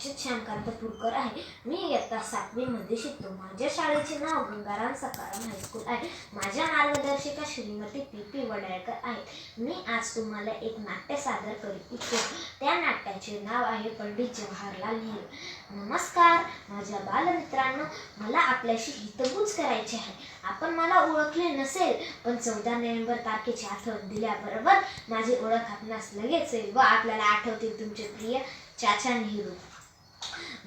रक्षित श्यामकांत पुरकर आहे. मी इयत्ता सातवीमध्ये शिकतो. माझ्या शाळेचे नाव गंगाराम सकाराम हायस्कूल आहे. माझ्या मार्गदर्शिका श्रीमती पी पी वडाळकर आहेत. मी आज तुम्हाला एक नाट्य सादर करीत इच्छितो त्या नाट्याचे नाव आहे पंडित जवाहरलाल नेहरू. नमस्कार माझ्या बालमित्रांनो मला आपल्याशी हितगुज करायचे आहे. आपण मला ओळखले नसेल पण चौदा नोव्हेंबर तारखेची आठवण दिल्याबरोबर माझी ओळख आपणास लगेच येईल व आपल्याला आठवतील तुमचे प्रिय चाचा नेहरू.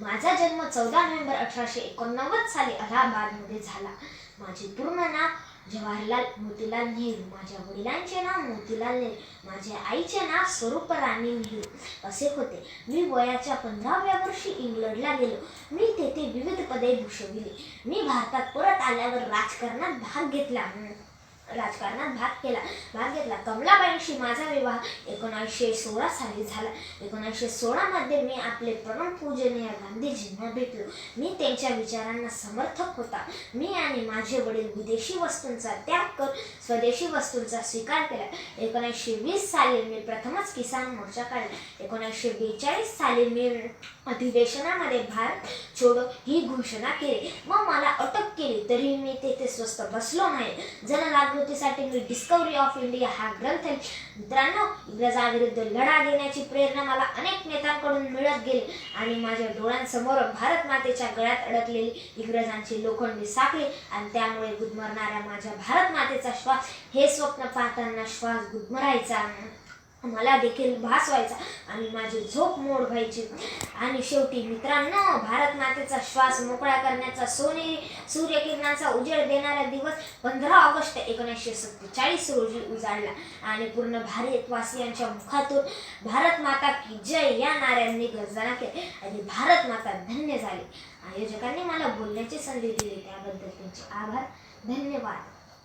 माझा जन्म चौदा नोव्हेंबर अठराशे एकोणनव्वद साली अलाहाबादमध्ये झाला. माझे पूर्ण नाव जवाहरलाल मोतीलाल नेहरू माझ्या वडिलांचे नाव मोतीलाल नेहरू माझ्या आईचे नाव स्वरूप राणी नेहरू असे होते. मी वयाच्या पंधराव्या वर्षी इंग्लंडला गेलो. मी तेथे विविध पदे भूषविली. मी भारतात परत आल्यावर राजकारणात भाग घेतला राजकारणात भाग केला. भाग घेतला. कमलाबाईंशी माझा विवाह एकोणीसशे सोळा साली झाला. एकोणीसशे सोळामध्ये मी आपले परमपूजनीय गांधीजींना भेटलो. मी त्यांच्या विचारांना समर्थक होता. मी आणि माझे वडील विदेशी वस्तूंचा त्याग कर स्वदेशी वस्तूंचा स्वीकार केला. एकोणीसशे वीस साली मी प्रथमच किसान मोर्चा काढला. एकोणीसशे बेचाळीस साली मी अधिवेशनामध्ये भारत छोडो ही घोषणा केली. मग मला अटक केली. तरी मी तेथे स्वस्त बसलो नाही जनजागृतीसाठी मी डिस्कवरी ऑफ इंडिया हा ग्रंथ मित्रांनो इंग्रजाविरुद्ध लढा देण्याची प्रेरणा मला अनेक नेत्यांकडून मिळत गेली आणि माझ्या डोळ्यांसमोर भारत मातेच्या गळ्यात अडकलेली इंग्रजांची लोखंडी साखळी आणि त्यामुळे गुदमरणाऱ्या माझ्या भारत मातेचा श्वास हे स्वप्न पाहताना श्वास गुदमरायचा. मला देखील भास व्हायचा आणि माझी झोप मोड व्हायची. आणि शेवटी मित्रांनो भारत मातेचा श्वास मोकळा करण्याचा सोनेरी सूर्यकिरणाचा उजेड देणारा दिवस पंधरा ऑगस्ट एकोणीसशे सत्तेचाळीस रोजी उजाडला. आणि पूर्ण भारतवासियांच्या मुखातून भारत माता की जय या नाऱ्यांनी गर्जना केली आणि भारत माता धन्य झाली. आयोजकांनी मला बोलण्याची संधी दिली त्याबद्दल त्यांचे आभार. धन्यवाद.